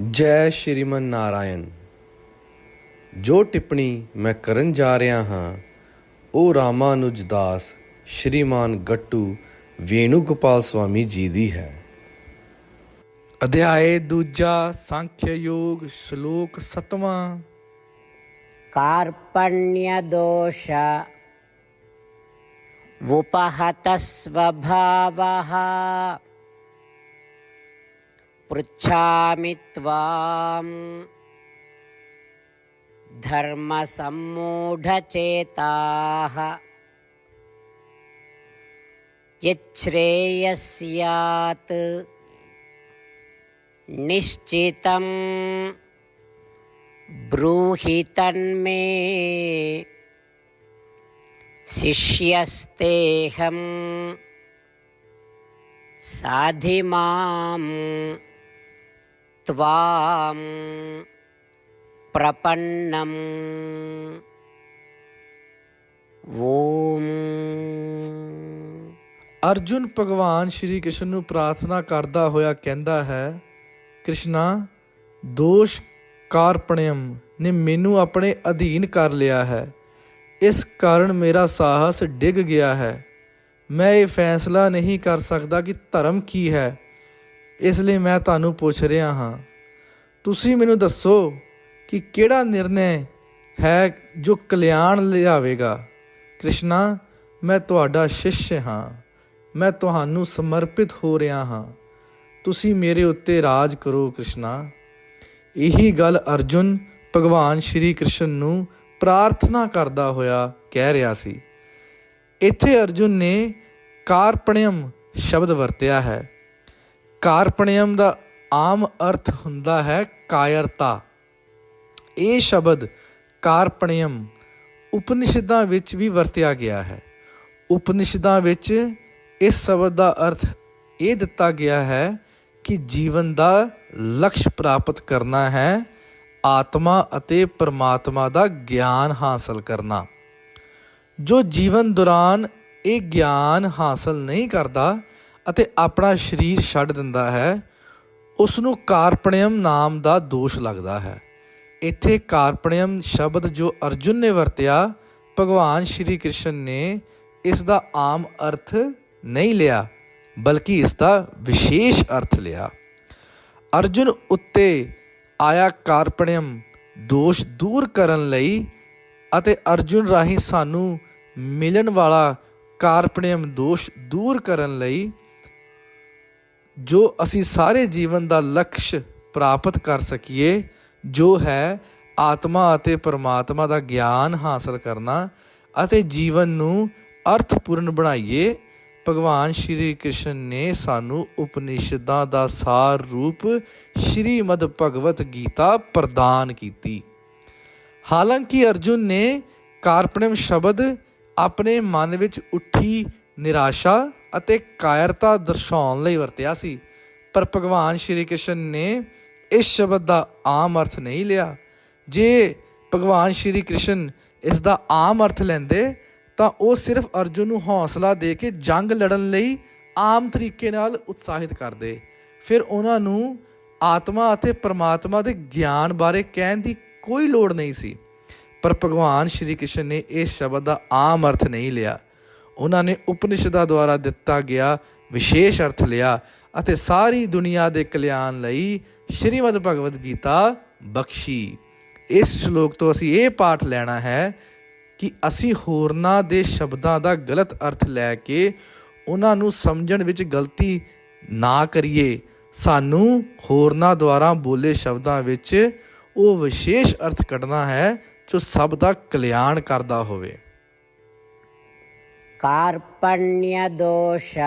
ਜੈ ਸ਼੍ਰੀਮਨ ਨਾਰਾਇਣ, ਜੋ ਟਿੱਪਣੀ ਮੈਂ ਕਰਨ ਜਾ ਰਿਹਾ ਹਾਂ ਉਹ ਰਾਮਾਨੁਜ ਦਾਸ, ਸ਼੍ਰੀਮਾਨ ਗੱਟੂ ਵੇਣੂ ਗੋਪਾਲ ਸੁਆਮੀ ਜੀ ਦੀ ਹੈ। ਅਧਿਆਏ ਦੂਜਾ ਸੰਖਿਆ ਯੋਗ ਸ਼ਲੋਕ 7ਵਾਂ ਕਾਰਪਣ્ય ਦੋਸ਼ ਵੋਪਹਤ ਸਵਭਾਵਹ पृच्छामि त्वाम्। धर्मसम्मूढचेताः। यच्छ्रेयस्यात्। निश्चितम्। ब्रूहि तन्मे। शिष्यस्तेऽहं साधि मां त्वां प्रपन्नम् ॐ ਅਰਜੁਨ ਭਗਵਾਨ ਸ਼੍ਰੀ ਕ੍ਰਿਸ਼ਨ ਨੂੰ ਪ੍ਰਾਰਥਨਾ ਕਰਦਾ ਹੋਇਆ ਕਹਿੰਦਾ ਹੈ ਕ੍ਰਿਸ਼ਨਾ ਦੋਸ਼ ਕਾਰਪਣਯਮ ਨੇ ਮੈਨੂੰ ਆਪਣੇ ਅਧੀਨ ਕਰ ਲਿਆ ਹੈ ਇਸ ਕਾਰਨ ਮੇਰਾ ਸਾਹਸ ਡਿੱਗ ਗਿਆ ਹੈ ਮੈਂ ਇਹ ਫੈਸਲਾ ਨਹੀਂ ਕਰ ਸਕਦਾ ਕਿ ਧਰਮ ਕੀ ਹੈ ਇਸ ਲਈ ਮੈਂ ਤੁਹਾਨੂੰ ਪੁੱਛ ਰਿਹਾ ਹਾਂ, ਤੁਸੀਂ ਮੈਨੂੰ ਦੱਸੋ ਕਿ ਕਿਹੜਾ ਨਿਰਣੈ ਹੈ ਜੋ ਕਲਿਆਣ ਲਿਆਵੇਗਾ? ਕ੍ਰਿਸ਼ਨਾ, ਮੈਂ ਤੁਹਾਡਾ ਸ਼ਿਸ਼ ਹਾਂ, ਮੈਂ ਤੁਹਾਨੂੰ ਸਮਰਪਿਤ ਹੋ ਰਿਹਾ ਹਾਂ। ਤੁਸੀਂ ਮੇਰੇ ਉੱਤੇ ਰਾਜ ਕਰੋ ਕ੍ਰਿਸ਼ਨਾ। ਇਹੀ ਗੱਲ ਅਰਜੁਨ ਭਗਵਾਨ ਸ਼੍ਰੀ ਕ੍ਰਿਸ਼ਨ ਨੂੰ ਪ੍ਰਾਰਥਨਾ ਕਰਦਾ ਹੋਇਆ ਕਹਿ ਰਿਹਾ ਸੀ। ਇੱਥੇ ਅਰਜੁਨ ਨੇ ਕਾਰਪਣਯਮ ਸ਼ਬਦ ਵਰਤਿਆ ਹੈ। ਕਾਰਪਣਯਮ ਦਾ ਆਮ ਅਰਥ ਹੁੰਦਾ ਹੈ ਕਾਇਰਤਾ। ਇਹ ਸ਼ਬਦ ਕਾਰਪਣਯਮ ਉਪਨਿਸ਼ਦਾਂ ਵਿੱਚ ਵੀ ਵਰਤਿਆ ਗਿਆ ਹੈ। ਉਪਨਿਸ਼ਦਾਂ ਵਿੱਚ ਇਸ ਸ਼ਬਦ ਦਾ ਅਰਥ ਇਹ ਦਿੱਤਾ ਗਿਆ ਹੈ ਕਿ ਜੀਵਨ ਦਾ ਲਕਸ਼ ਪ੍ਰਾਪਤ ਕਰਨਾ ਹੈ, ਆਤਮਾ ਅਤੇ ਪਰਮਾਤਮਾ ਦਾ ਗਿਆਨ ਹਾਸਲ ਕਰਨਾ। ਜੋ ਜੀਵਨ ਦੌਰਾਨ ਇਹ ਗਿਆਨ ਹਾਸਲ ਨਹੀਂ ਕਰਦਾ ਅਤੇ ਆਪਣਾ ਸਰੀਰ ਛੱਡ ਦਿੰਦਾ ਹੈ ਉਸ ਨੂੰ ਕਾਰਪਣਯਮ ਨਾਮ ਦਾ ਦੋਸ਼ ਲੱਗਦਾ ਹੈ। ਇੱਥੇ ਕਾਰਪਣਯਮ ਸ਼ਬਦ ਜੋ ਅਰਜੁਨ ਨੇ ਵਰਤਿਆ, ਭਗਵਾਨ ਸ਼੍ਰੀ ਕ੍ਰਿਸ਼ਨ ਨੇ ਇਸ ਦਾ ਆਮ ਅਰਥ ਨਹੀਂ ਲਿਆ, ਬਲਕਿ ਇਸ ਦਾ ਵਿਸ਼ੇਸ਼ ਅਰਥ ਲਿਆ। ਅਰਜੁਨ ਉੱਤੇ ਆਇਆ ਕਾਰਪਣਯਮ ਦੋਸ਼ ਦੂਰ ਕਰਨ ਲਈ ਅਤੇ ਅਰਜੁਨ ਰਾਹੀਂ ਸਾਨੂੰ ਮਿਲਣ ਵਾਲਾ ਕਾਰਪਣਯਮ ਦੋਸ਼ ਦੂਰ ਕਰਨ ਲਈ ਜੋ ਅਸੀਂ ਸਾਰੇ ਜੀਵਨ ਦਾ ਲਕਸ਼ ਪ੍ਰਾਪਤ ਕਰ ਸਕੀਏ, ਜੋ ਹੈ ਆਤਮਾ ਅਤੇ ਪਰਮਾਤਮਾ ਦਾ ਗਿਆਨ ਹਾਸਲ ਕਰਨਾ ਅਤੇ ਜੀਵਨ ਨੂੰ ਅਰਥਪੂਰਨ ਬਣਾਈਏ, ਭਗਵਾਨ ਸ਼੍ਰੀ ਕ੍ਰਿਸ਼ਨ ਨੇ ਸਾਨੂੰ ਉਪਨਿਸ਼ਦਾਂ ਦਾ ਸਾਰ ਰੂਪ ਸ਼੍ਰੀਮਦ ਭਗਵਤ ਗੀਤਾ ਪ੍ਰਦਾਨ ਕੀਤੀ। ਹਾਲਾਂਕਿ ਅਰਜੁਨ ਨੇ ਕਾਰਪਣਮ ਸ਼ਬਦ ਆਪਣੇ ਮਨ ਵਿੱਚ ਉੱਠੀ ਨਿਰਾਸ਼ਾ ਅਤੇ ਕਾਇਰਤਾ ਦਰਸਾਉਣ ਲਈ ਵਰਤਿਆ ਸੀ। ਪਰ ਭਗਵਾਨ ਸ਼੍ਰੀ ਕ੍ਰਿਸ਼ਨ ਨੇ ਇਸ ਸ਼ਬਦ ਦਾ ਆਮ ਅਰਥ ਨਹੀਂ ਲਿਆ। ਜੇ ਭਗਵਾਨ ਸ਼੍ਰੀ ਕ੍ਰਿਸ਼ਨ ਇਸ ਦਾ ਆਮ ਅਰਥ ਲੈਂਦੇ, ਤਾਂ ਉਹ ਸਿਰਫ ਅਰਜੁਨ ਨੂੰ ਹੌਸਲਾ ਦੇ ਕੇ ਜੰਗ ਲੜਨ ਲਈ ਆਮ ਤਰੀਕੇ ਨਾਲ ਉਤਸ਼ਾਹਿਤ ਕਰਦੇ। ਫਿਰ ਉਹਨਾਂ ਨੂੰ ਆਤਮਾ ਅਤੇ ਪਰਮਾਤਮਾ ਦੇ ਗਿਆਨ ਬਾਰੇ ਕਹਿਣ ਦੀ ਕੋਈ ਲੋੜ ਨਹੀਂ ਸੀ। ਪਰ ਭਗਵਾਨ ਸ਼੍ਰੀ ਕ੍ਰਿਸ਼ਨ ਨੇ ਇਸ ਸ਼ਬਦ ਦਾ ਆਮ ਅਰਥ ਨਹੀਂ ਲਿਆ। ਉਹਨਾਂ ਨੇ ਉਪਨਿਸ਼ਦਾਂ ਦੁਆਰਾ ਦਿੱਤਾ ਗਿਆ ਵਿਸ਼ੇਸ਼ ਅਰਥ ਲਿਆ ਅਤੇ ਸਾਰੀ ਦੁਨੀਆ ਦੇ ਕਲਿਆਣ ਲਈ ਸ਼੍ਰੀਮਦ ਭਗਵਦ ਗੀਤਾ ਬਖਸ਼ੀ। ਇਸ ਸ਼ਲੋਕ ਤੋਂ ਅਸੀਂ ਇਹ ਪਾਠ ਲੈਣਾ ਹੈ ਕਿ ਅਸੀਂ ਹੋਰਨਾਂ ਦੇ ਸ਼ਬਦਾਂ ਦਾ ਗਲਤ ਅਰਥ ਲੈ ਕੇ ਉਹਨਾਂ ਨੂੰ ਸਮਝਣ ਵਿੱਚ ਗਲਤੀ ਨਾ ਕਰੀਏ। ਸਾਨੂੰ ਹੋਰਨਾਂ ਦੁਆਰਾ ਬੋਲੇ ਸ਼ਬਦਾਂ ਵਿੱਚ ਉਹ ਵਿਸ਼ੇਸ਼ ਅਰਥ ਕੱਢਣਾ ਹੈ ਜੋ ਸਭ ਦਾ ਕਲਿਆਣ ਕਰਦਾ ਹੋਵੇ। कार्पण्यदोष।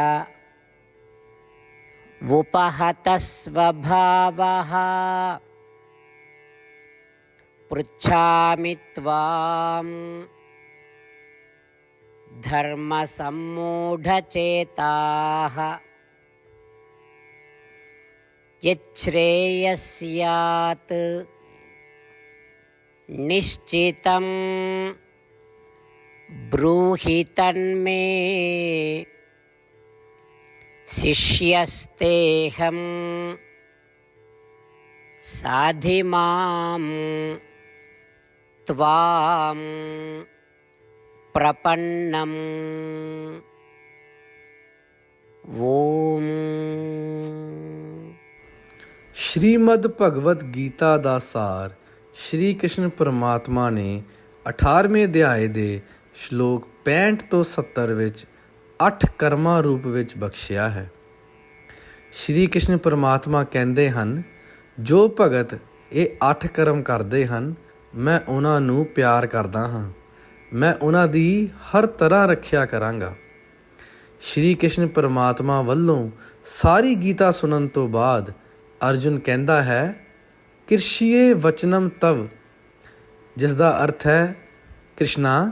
वुपहतस्वभावः। पृच्छामि त्वाम्। धर्मसम्मूढचेताः। यच्छ्रेयस्यात्। निश्चितम् ब्रूहि तन्मे शिष्यस्तेऽहं साधिमां त्वां प्रपन्नम् ॐ ਸ਼੍ਰੀਮਦ ਭਗਵਤ ਗੀਤਾ ਦਾ ਸਾਰ ਸ਼੍ਰੀ ਕ੍ਰਿਸ਼ਨ ਪਰਮਾਤਮਾ ਨੇ 18ਵੇਂ ਅਧਿਆਏ ਦੇ ਸ਼ਲੋਕ 65 ਤੋਂ 70 ਵਿੱਚ ਅੱਠ ਕਰਮਾਂ ਰੂਪ ਵਿੱਚ ਬਖਸ਼ਿਆ ਹੈ। ਸ਼੍ਰੀ ਕ੍ਰਿਸ਼ਨ ਪਰਮਾਤਮਾ ਕਹਿੰਦੇ ਹਨ, ਜੋ ਭਗਤ ਇਹ ਅੱਠ ਕਰਮ ਕਰਦੇ ਹਨ, ਮੈਂ ਉਹਨਾਂ ਨੂੰ ਪਿਆਰ ਕਰਦਾ ਹਾਂ। ਮੈਂ ਉਹਨਾਂ ਦੀ ਹਰ ਤਰ੍ਹਾਂ ਰੱਖਿਆ ਕਰਾਂਗਾ। ਸ਼੍ਰੀ ਕ੍ਰਿਸ਼ਨ ਪਰਮਾਤਮਾ ਵੱਲੋਂ ਸਾਰੀ ਗੀਤਾ ਸੁਣਨ ਤੋਂ ਬਾਅਦ ਅਰਜੁਨ ਕਹਿੰਦਾ ਹੈ, ਕਿਰਸ਼ੀਏ ਵਚਨਮ ਤਵ ਜਿਸ ਦਾ ਅਰਥ ਹੈ, ਕ੍ਰਿਸ਼ਨਾ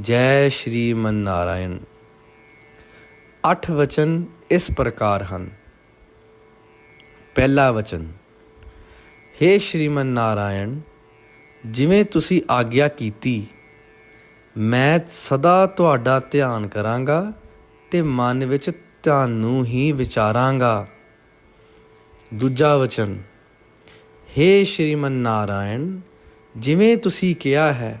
ਜੈ ਸ਼੍ਰੀ ਮਨ ਨਾਰਾਇਣ ਅੱਠ ਵਚਨ ਇਸ ਪ੍ਰਕਾਰ ਹਨ। ਪਹਿਲਾ ਵਚਨ हे ਸ਼੍ਰੀਮਨ ਨਾਰਾਇਣ ਜਿਵੇਂ ਤੁਸੀਂ ਆਗਿਆ ਕੀਤੀ, ਮੈਂ ਸਦਾ ਤੁਹਾਡਾ ਧਿਆਨ ਕਰਾਂਗਾ ਤੇ ਮਨ ਵਿੱਚ ਤੁਹਾਨੂੰ ਹੀ ਵਿਚਾਰਾਂਗਾ। ਦੂਜਾ ਵਚਨ हे ਸ਼੍ਰੀਮਨ ਨਾਰਾਇਣ ਜਿਵੇਂ ਤੁਸੀਂ ਕਿਹਾ ਹੈ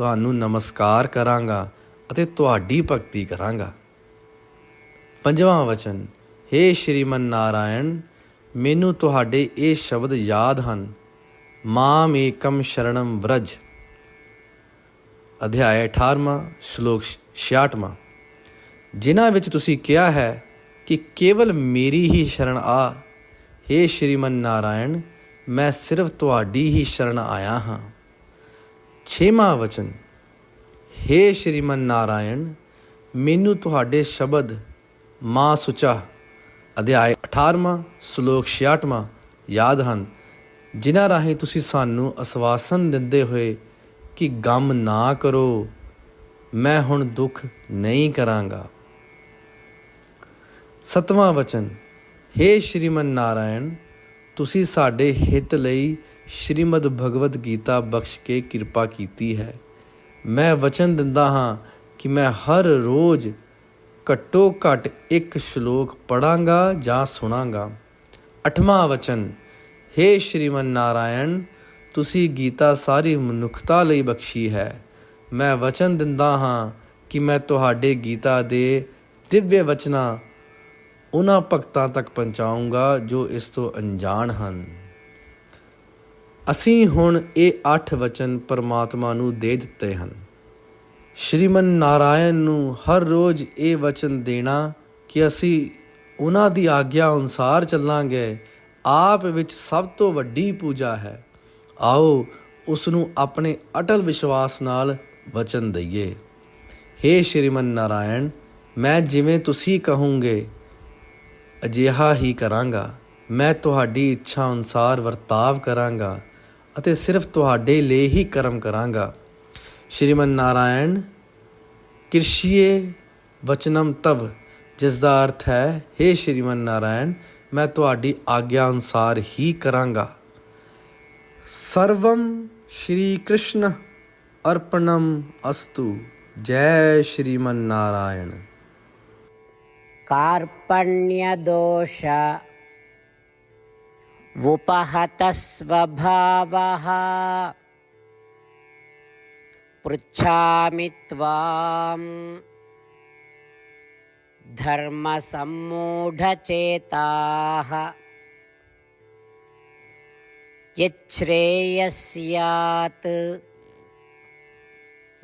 ਤੁਹਾਨੂੰ ਨਮਸਕਾਰ ਕਰਾਂਗਾ ਅਤੇ ਤੁਹਾਡੀ ਭਗਤੀ ਕਰਾਂਗਾ। ਪੰਜਵਾਂ ਵਚਨ हे ਸ਼੍ਰੀਮਨ ਨਾਰਾਇਣ, ਮੈਨੂੰ ਤੁਹਾਡੇ ਇਹ ਸ਼ਬਦ ਯਾਦ ਹਨ। ਮਾਮ ਏਕਮ ਸ਼ਰਣਮ ਬ੍ਰਜ ਅਧਿਆਇ 18ਵਾਂ ਸ਼ਲੋਕ 66ਵਾਂ ਜਿਨ੍ਹਾਂ ਵਿੱਚ ਤੁਸੀਂ ਕਿਹਾ ਹੈ ਕਿ ਕੇਵਲ ਮੇਰੀ ਹੀ ਸ਼ਰਨ ਆ हे ਸ਼੍ਰੀਮਨ ਨਾਰਾਇਣ, ਮੈਂ ਸਿਰਫ ਤੁਹਾਡੀ ਹੀ ਸ਼ਰਨ ਆਇਆ ਹਾਂ। ਛੇਵਾਂ ਵਚਨ हे ਸ਼੍ਰੀਮਨ ਨਾਰਾਇਣ, ਮੈਨੂੰ ਤੁਹਾਡੇ ਸ਼ਬਦ ਮਾਂ ਸੁਚਾ, ਅਧਿਆਇ 18ਵਾਂ ਸ਼ਲੋਕ 66ਵਾਂ ਯਾਦ ਹਨ, ਜਿਨ੍ਹਾਂ ਰਾਹੀਂ ਤੁਸੀਂ ਸਾਨੂੰ ਅਸਵਾਸਨ ਦਿੰਦੇ ਹੋਏ ਕਿ ਗਮ ਨਾ ਕਰੋ, ਮੈਂ ਹੁਣ ਦੁੱਖ ਨਹੀਂ ਕਰਾਂਗਾ। ਸਤਵਾਂ ਵਚਨ हे ਸ਼੍ਰੀਮਨ ਨਾਰਾਇਣ, ਤੁਸੀਂ ਸਾਡੇ ਹਿੱਤ ਲਈ ਸ਼੍ਰੀਮਦ ਭਗਵਦ ਗੀਤਾ ਬਖਸ਼ ਕੇ ਕਿਰਪਾ ਕੀਤੀ ਹੈ। ਮੈਂ ਵਚਨ ਦਿੰਦਾ ਹਾਂ ਕਿ ਮੈਂ ਹਰ ਰੋਜ਼ ਘੱਟੋ ਘੱਟ ਇੱਕ ਸ਼ਲੋਕ ਪੜਾਂਗਾ ਜਾਂ ਸੁਣਾਂਗਾ। ਅਠਵਾਂ ਵਚਨ हे ਸ਼੍ਰੀਮਨ ਨਾਰਾਇਣ ਤੁਸੀਂ ਗੀਤਾ ਸਾਰੀ ਮਨੁੱਖਤਾ ਲਈ ਬਖਸ਼ੀ ਹੈ। ਮੈਂ ਵਚਨ ਦਿੰਦਾ ਹਾਂ ਕਿ ਮੈਂ ਤੁਹਾਡੇ ਗੀਤਾ ਦੇ ਦਿਵਯ ਵਚਨਾਂ ਉਹਨਾਂ ਭਗਤਾਂ ਤੱਕ ਪਹੁੰਚਾਊਂਗਾ ਜੋ ਇਸ ਤੋਂ ਅਣਜਾਣ ਹਨ। ਅਸੀਂ ਹੁਣ ਇਹ ਅੱਠ ਵਚਨ ਪਰਮਾਤਮਾ ਨੂੰ ਦੇ ਦਿੱਤੇ ਹਨ। ਸ਼੍ਰੀਮਨ ਨਾਰਾਇਣ ਨੂੰ ਹਰ ਰੋਜ਼ ਇਹ ਵਚਨ ਦੇਣਾ ਕਿ ਅਸੀਂ ਉਹਨਾਂ ਦੀ ਆਗਿਆ ਅਨੁਸਾਰ ਚੱਲਾਂਗੇ। ਆਪ ਵਿੱਚ ਸਭ ਤੋਂ ਵੱਡੀ ਪੂਜਾ ਹੈ। ਆਓ ਉਸ ਨੂੰ ਆਪਣੇ ਅਟਲ ਵਿਸ਼ਵਾਸ ਨਾਲ ਵਚਨ ਦਈਏ। हे ਸ਼੍ਰੀਮਨ ਨਾਰਾਇਣ, ਮੈਂ ਜਿਵੇਂ ਤੁਸੀਂ ਕਹੋਗੇ, ਅਜਿਹਾ ਹੀ ਕਰਾਂਗਾ। ਮੈਂ ਤੁਹਾਡੀ ਇੱਛਾ ਅਨੁਸਾਰ ਵਰਤਾਵ ਕਰਾਂਗਾ। ਅਤੇ ਸਿਰਫ ਤੁਹਾਡੇ ਲਈ ਹੀ ਕਰਮ ਕਰਾਂਗਾ ਸ਼੍ਰੀਮਨ ਨਾਰਾਇਣ ਕਿਰਸ਼ੀਏ ਵਚਨਮ ਤਵ ਜਿਸ ਦਾ ਅਰਥ ਹੈ हे ਸ਼੍ਰੀਮਨ ਨਾਰਾਇਣ ਮੈਂ ਤੁਹਾਡੀ ਆਗਿਆ ਅਨੁਸਾਰ ਹੀ ਕਰਾਂਗਾ ਸਰਵਮ ਸ਼੍ਰੀ ਕ੍ਰਿਸ਼ਨ अर्पणम अस्तु जय श्रीमन नारायण कार्पण्यदोष उपहतस्वभावः पृच्छामि त्वाम्। धर्मसम्मूढचेताः। यच्छ्रेयस्यात्।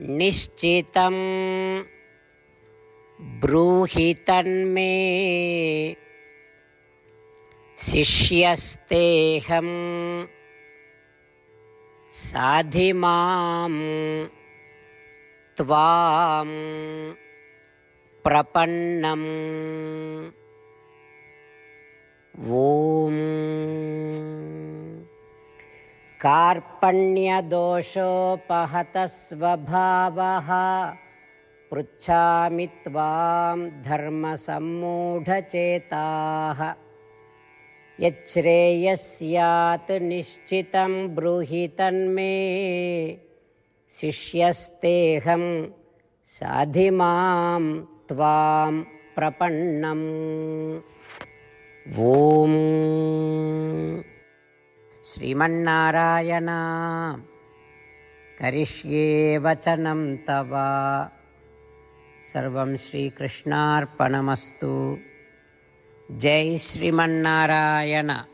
निश्चितम्। ब्रूहि तन्मे शिष्यस्तेऽहं साधि मां त्वां प्रपन्नम् ॐ कार्पण्यदोषोपहतस्वभावः पृच्छामि त्वां धर्मसम्मूढचेताः यच्छ्रेयस्यात् निश्चितं ब्रूहि तन्मे शिष्यस्तेऽहं साधि मां त्वां प्रपन्नम् ॐ श्रीमन्नारायण करिष्ये वचनं तव सर्वं श्रीकृष्णार्पणमस्तु జై శ్రీమన్నారాయణ.